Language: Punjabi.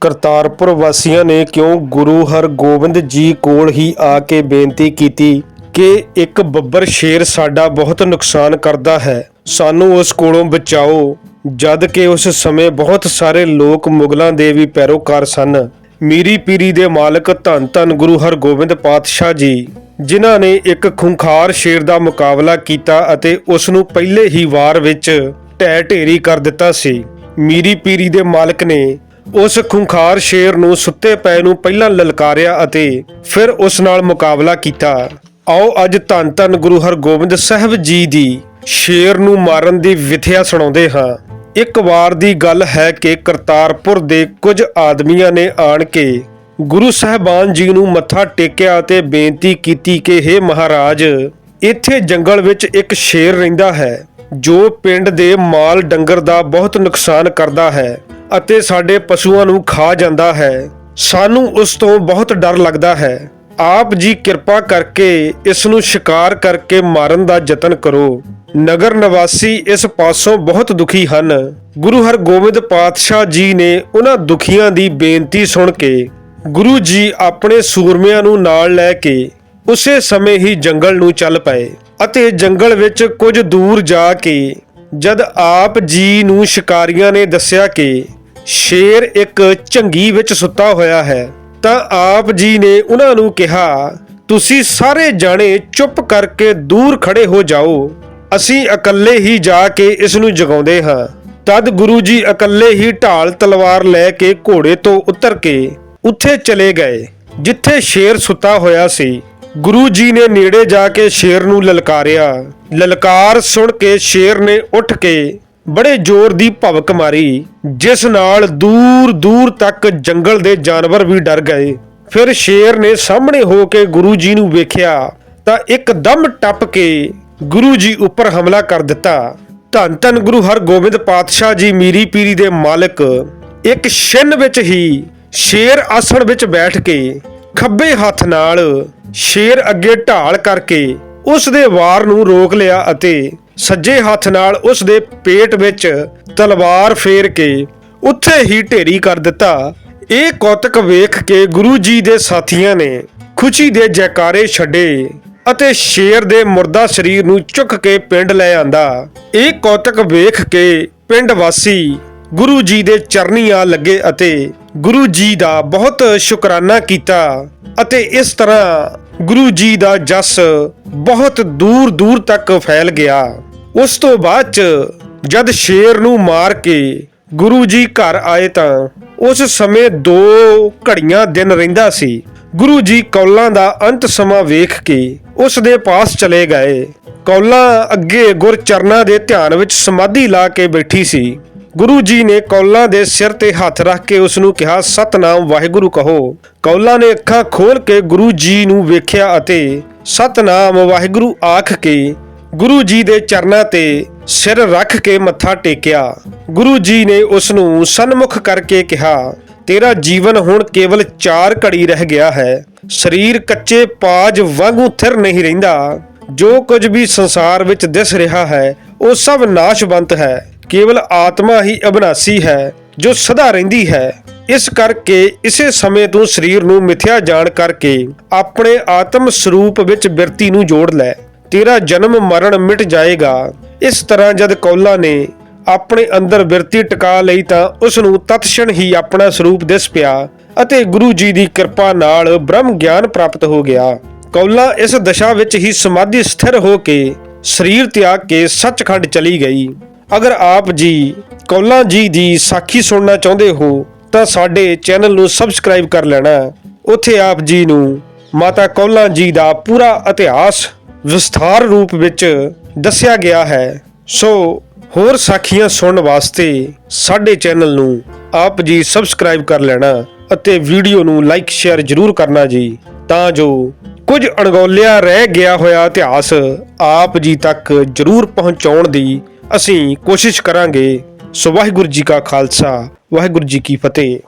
ਕਰਤਾਰਪੁਰ ਵਾਸੀਆਂ ਨੇ ਕਿਉਂ ਗੁਰੂ ਹਰਗੋਬਿੰਦ ਜੀ ਕੋਲ ਹੀ ਆ ਕੇ ਬੇਨਤੀ ਕੀਤੀ ਕਿ ਇੱਕ ਬੱਬਰ ਸ਼ੇਰ ਸਾਡਾ ਬਹੁਤ ਨੁਕਸਾਨ ਕਰਦਾ ਹੈ। ਸਾਨੂੰ ਉਸ ਕੋਲੋਂ ਬਚਾਓ, ਜਦ ਕਿ ਉਸ ਸਮੇਂ ਬਹੁਤ ਸਾਰੇ ਲੋਕ ਮੁਗਲਾਂ ਦੇ ਵੀ ਪੈਰੋਕਾਰ ਸਨ। ਮੀਰੀ ਪੀਰੀ ਦੇ ਮਾਲਕ ਧੰਨ ਧੰਨ ਗੁਰੂ ਹਰਗੋਬਿੰਦ ਪਾਤਸ਼ਾਹ ਜੀ, ਜਿਨ੍ਹਾਂ ਨੇ ਇੱਕ ਖੁੰਖਾਰ ਸ਼ੇਰ ਦਾ ਮੁਕਾਬਲਾ ਕੀਤਾ ਅਤੇ ਉਸ ਨੂੰ ਪਹਿਲੇ ਹੀ ਵਾਰ ਵਿੱਚ ਢਹਿ ਢੇਰੀ ਕਰ ਦਿੱਤਾ ਸੀ। ਮੀਰੀ ਪੀਰੀ ਦੇ ਮਾਲਕ ਨੇ ਉਸ ਖੁੰਖਾਰ ਸ਼ੇਰ ਨੂੰ ਸੁੱਤੇ ਪਏ ਨੂੰ ਪਹਿਲਾਂ ਲਲਕਾਰਿਆ ਅਤੇ ਫਿਰ ਉਸ ਨਾਲ ਮੁਕਾਬਲਾ ਕੀਤਾ। ਆਓ ਅੱਜ ਧੰਨ ਧੰਨ ਗੁਰੂ ਹਰਗੋਬਿੰਦ ਸਾਹਿਬ ਜੀ ਦੀ ਸ਼ੇਰ ਨੂੰ ਮਾਰਨ ਦੀ ਵਿਥਿਆ ਸੁਣਾਉਂਦੇ ਹਾਂ। ਇੱਕ ਵਾਰ ਦੀ ਗੱਲ ਹੈ ਕਿ ਕਰਤਾਰਪੁਰ ਦੇ ਕੁਝ ਆਦਮੀਆਂ ਨੇ ਆਣ ਕੇ ਗੁਰੂ ਸਾਹਿਬਾਨ ਜੀ ਨੂੰ ਮੱਥਾ ਟੇਕਿਆ ਅਤੇ ਬੇਨਤੀ ਕੀਤੀ ਕਿ हे ਮਹਾਰਾਜ, ਇੱਥੇ ਜੰਗਲ ਵਿੱਚ ਇੱਕ ਸ਼ੇਰ ਰਹਿੰਦਾ ਹੈ, ਜੋ ਪਿੰਡ ਦੇ ਮਾਲ ਡੰਗਰ ਦਾ ਬਹੁਤ ਨੁਕਸਾਨ ਕਰਦਾ ਹੈ। ਅਤੇ ਸਾਡੇ ਪਸ਼ੂਆਂ ਨੂੰ ਖਾ ਜਾਂਦਾ ਹੈ। ਸਾਨੂੰ ਉਸ ਤੋਂ ਬਹੁਤ ਡਰ ਲੱਗਦਾ ਹੈ। ਆਪ ਜੀ ਕਿਰਪਾ ਕਰਕੇ ਇਸ ਨੂੰ ਸ਼ਿਕਾਰ ਕਰਕੇ ਮਾਰਨ ਦਾ ਯਤਨ ਕਰੋ। ਨਗਰ ਨਿਵਾਸੀ ਇਸ ਪਾਸੋਂ ਬਹੁਤ ਦੁਖੀ ਹਨ। ਗੁਰੂ ਹਰਗੋਬਿੰਦ ਪਾਤਸ਼ਾਹ ਜੀ ਨੇ ਉਹਨਾਂ ਦੁਖੀਆਂ ਦੀ ਬੇਨਤੀ ਸੁਣ ਕੇ ਗੁਰੂ ਜੀ ਆਪਣੇ ਸੂਰਮਿਆਂ ਨੂੰ ਨਾਲ ਲੈ ਕੇ ਉਸੇ ਸਮੇਂ ਹੀ ਜੰਗਲ ਨੂੰ ਚੱਲ ਪਏ ਅਤੇ ਜੰਗਲ ਵਿੱਚ ਕੁਝ ਦੂਰ ਜਾ ਕੇ ਜਦ ਆਪ ਜੀ ਨੂੰ ਸ਼ਿਕਾਰੀਆਂ ਨੇ ਦੱਸਿਆ ਕਿ ਸ਼ੇਰ ਇੱਕ ਝੰਗੀ ਵਿੱਚ ਸੁੱਤਾ ਹੋਇਆ ਹੈ, ਤਾਂ ਆਪ ਜੀ ਨੇ ਉਹਨਾਂ ਨੂੰ ਕਿਹਾ, ਤੁਸੀਂ ਸਾਰੇ ਜਾਣੇ ਚੁੱਪ ਕਰਕੇ ਦੂਰ ਖੜੇ ਹੋ ਜਾਓ। ਅਸੀਂ ਇਕੱਲੇ ਹੀ ਜਾ ਕੇ ਇਸ ਨੂੰ ਜਗਾਉਂਦੇ ਹਾਂ। ਤਦ ਗੁਰੂ ਜੀ ਇਕੱਲੇ ਹੀ ਢਾਲ ਤਲਵਾਰ ਲੈ ਕੇ ਘੋੜੇ ਤੋਂ ਉਤਰ ਕੇ ਉੱਥੇ ਚਲੇ ਗਏ, ਜਿੱਥੇ ਸ਼ੇਰ ਸੁੱਤਾ ਹੋਇਆ ਸੀ। ਗੁਰੂ ਜੀ ਨੇ ਨੇੜੇ ਜਾ ਕੇ ਸ਼ੇਰ ਨੂੰ ਲਲਕਾਰਿਆ। ਲਲਕਾਰ ਸੁਣ ਕੇ ਸ਼ੇਰ ਨੇ ਉੱਠ ਕੇ ਬੜੇ ਜ਼ੋਰ ਦੀ ਭਵਕ ਮਾਰੀ। ਜਿਸ ਨਾਲ ਦੂਰ ਦੂਰ ਤੱਕ ਜੰਗਲ ਦੇ ਜਾਨਵਰ ਵੀ ਡਰ ਗਏ। ਫਿਰ ਸ਼ੇਰ ਨੇ ਸਾਹਮਣੇ ਹੋ ਕੇ ਗੁਰੂ ਜੀ ਨੂੰ ਵੇਖਿਆ ਤਾਂ ਇੱਕਦਮ ਟੱਪ ਕੇ ਗੁਰੂ ਜੀ ਉੱਪਰ ਹਮਲਾ ਕਰ ਦਿੱਤਾ। ਧੰਨ ਧੰਨ ਗੁਰੂ ਹਰਗੋਬਿੰਦ ਪਾਤਸ਼ਾਹ ਜੀ ਮੀਰੀ ਪੀਰੀ ਦੇ ਮਾਲਕ ਇੱਕ ਛਿੰਨ ਵਿੱਚ ਹੀ ਸ਼ੇਰ ਆਸਣ ਵਿੱਚ ਬੈਠ ਕੇ ਖੱਬੇ ਹੱਥ ਨਾਲ ਸ਼ੇਰ ਅੱਗੇ ਢਾਲ ਕਰਕੇ ਉਸ ਦੇ ਵਾਰ ਨੂੰ ਰੋਕ ਲਿਆ ਅਤੇ ਸੱਜੇ ਹੱਥ ਨਾਲ ਉਸ ਦੇ ਪੇਟ ਵਿੱਚ ਤਲਵਾਰ ਫੇਰ ਕੇ ਉੱਥੇ ਹੀ ਢੇਰੀ ਕਰ ਦਿੱਤਾ। ਇਹ ਕੌਤਕ ਵੇਖ ਕੇ ਗੁਰੂ ਜੀ ਦੇ ਸਾਥੀਆਂ ਨੇ ਖੁਸ਼ੀ ਦੇ ਜੈਕਾਰੇ ਛੱਡੇ ਅਤੇ ਸ਼ੇਰ ਦੇ ਮੁਰਦਾ ਸਰੀਰ ਨੂੰ ਚੁੱਕ ਕੇ ਪਿੰਡ ਲੈ ਆਂਦਾ। ਇਹ ਕੌਤਕ ਵੇਖ ਕੇ ਪਿੰਡ ਵਾਸੀ ਗੁਰੂ ਜੀ ਦੇ ਚਰਨੀ ਆ ਲੱਗੇ ਅਤੇ ਗੁਰੂ ਜੀ ਦਾ ਬਹੁਤ ਸ਼ੁਕਰਾਨਾ ਕੀਤਾ ਅਤੇ ਇਸ ਤਰ੍ਹਾਂ ਗੁਰੂ ਜੀ ਦਾ ਜਸ ਬਹੁਤ ਦੂਰ ਦੂਰ ਤੱਕ ਫੈਲ ਗਿਆ। ਉਸ ਤੋਂ ਬਾਅਦ ਚ ਜਦ ਸ਼ੇਰ ਨੂੰ ਮਾਰ ਕੇ ਗੁਰੂ ਜੀ ਘਰ ਆਏ ਤਾਂ ਉਸ ਸਮੇਂ ਦੋ ਘੜੀਆਂ ਦਿਨ ਰਹਿੰਦਾ ਸੀ। ਗੁਰੂ ਜੀ ਕੌਲਾਂ ਦਾ ਅੰਤ ਸਮਾਂ ਵੇਖ ਕੇ ਉਸ ਦੇ ਪਾਸ ਚਲੇ ਗਏ। ਕੌਲਾਂ ਅੱਗੇ ਗੁਰਚਰਨਾਂ ਦੇ ਧਿਆਨ ਵਿੱਚ ਸਮਾਧੀ ਲਾ ਕੇ ਬੈਠੀ ਸੀ। ਗੁਰੂ ਜੀ ਨੇ ਕੌਲਾਂ ਦੇ ਸਿਰ ਤੇ ਹੱਥ ਰੱਖ ਕੇ ਉਸ ਨੂੰ ਕਿਹਾ, ਸਤਨਾਮ, ਵਾਹਿਗੁਰੂ ਕਹੋ। ਕੌਲਾਂ ਨੇ ਅੱਖਾਂ ਖੋਲ ਕੇ ਗੁਰੂ ਜੀ ਨੂੰ ਵੇਖਿਆ ਅਤੇ ਸਤਨਾਮ, ਵਾਹਿਗੁਰੂ, ਆਖ ਕੇ ਗੁਰੂ ਜੀ ਦੇ ਚਰਨਾਂ ਤੇ ਸਿਰ ਰੱਖ ਕੇ ਮੱਥਾ ਟੇਕਿਆ। ਗੁਰੂ ਜੀ ਨੇ ਉਸ ਨੂੰ ਸਨਮੁਖ ਕਰਕੇ ਕਿਹਾ, ਤੇਰਾ ਜੀਵਨ ਹੁਣ ਕੇਵਲ 4 ਘੜੀ ਰਹਿ ਗਿਆ ਹੈ। ਸਰੀਰ ਕੱਚੇ ਪਾਜ ਵਾਂਗੂ ਥਿਰ ਨਹੀਂ ਰਹਿੰਦਾ। ਜੋ ਕੁਝ ਵੀ ਸੰਸਾਰ ਵਿੱਚ ਦਿਸ ਰਿਹਾ ਹੈ, ਉਹ ਸਭ ਨਾਸ਼ਵੰਤ ਹੈ। ਕੇਵਲ ਆਤਮਾ ਹੀ ਅਬਨਾਸੀ ਹੈ, ਜੋ ਸਦਾ ਰਹਿੰਦੀ ਹੈ। ਇਸ ਕਰਕੇ ਇਸੇ ਸਮੇਂ ਤੋਂ ਸਰੀਰ ਨੂੰ ਮਿਥਿਆ ਜਾਣ ਕਰਕੇ ਆਪਣੇ ਆਤਮ ਸਰੂਪ ਵਿੱਚ ਬਿਰਤੀ ਨੂੰ ਜੋੜ ਲੈ। ਤੇਰਾ ਜਨਮ ਮਰਨ ਮਿਟ ਜਾਏਗਾ। ਇਸ ਤਰ੍ਹਾਂ ਜਦ ਕੌਲਾ ਨੇ ਆਪਣੇ ਅੰਦਰ ਬਿਰਤੀ ਟਿਕਾ ਲਈ ਤਾਂ ਉਸ ਨੂੰ ਤਤਸ਼ਣ ਹੀ ਆਪਣਾ ਸਰੂਪ ਦਿਸ ਪਿਆ ਅਤੇ ਗੁਰੂ ਜੀ ਦੀ ਕਿਰਪਾ ਨਾਲ ਬ੍ਰਹਮ ਗਿਆਨ ਪ੍ਰਾਪਤ ਹੋ ਗਿਆ। ਕੌਲਾ ਇਸ ਦਸ਼ਾ ਵਿੱਚ ਹੀ ਸਮਾਧੀ ਸਥਿਰ ਹੋ ਕੇ ਸਰੀਰ ਤਿਆਗ ਕੇ ਸੱਚਖੰਡ ਚਲੀ ਗਈ। ਅਗਰ ਆਪ ਜੀ ਕੌਲਾ ਜੀ ਦੀ ਸਾਖੀ ਸੁਣਨਾ ਚਾਹੁੰਦੇ ਹੋ ਤਾਂ ਸਾਡੇ ਚੈਨਲ ਨੂੰ ਸਬਸਕ੍ਰਾਈਬ ਕਰ ਲੈਣਾ। ਉੱਥੇ ਆਪ ਜੀ ਨੂੰ ਮਾਤਾ ਕੌਲਾ ਜੀ ਦਾ ਪੂਰਾ ਇਤਿਹਾਸ ਵਿਸਥਾਰ ਰੂਪ ਵਿੱਚ ਦੱਸਿਆ ਗਿਆ ਹੈ। ਸੋ ਹੋਰ ਸਾਖੀਆਂ ਸੁਣਨ ਵਾਸਤੇ ਸਾਡੇ ਚੈਨਲ ਨੂੰ ਆਪ ਜੀ ਸਬਸਕ੍ਰਾਈਬ ਕਰ ਲੈਣਾ ਅਤੇ ਵੀਡੀਓ ਨੂੰ ਲਾਈਕ, ਸ਼ੇਅਰ ਜ਼ਰੂਰ ਕਰਨਾ ਜੀ, ਤਾਂ ਜੋ ਕੁਝ ਅਣਗੌਲਿਆ ਰਹਿ ਗਿਆ ਹੋਇਆ ਇਤਿਹਾਸ ਆਪ ਜੀ ਤੱਕ ਜ਼ਰੂਰ ਪਹੁੰਚਾਉਣ ਦੀ ਅਸੀਂ ਕੋਸ਼ਿਸ਼ ਕਰਾਂਗੇ। ਸੋ ਵਾਹਿਗੁਰੂ ਜੀ ਕਾ ਖਾਲਸਾ, ਵਾਹਿਗੁਰੂ ਜੀ ਕੀ ਫਤਿਹ।